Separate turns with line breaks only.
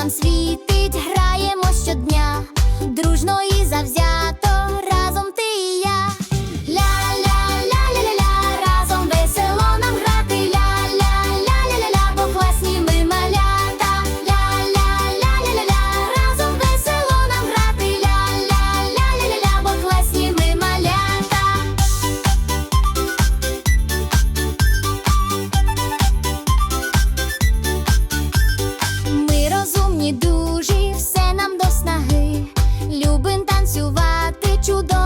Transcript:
нам світ. танцювати чудово.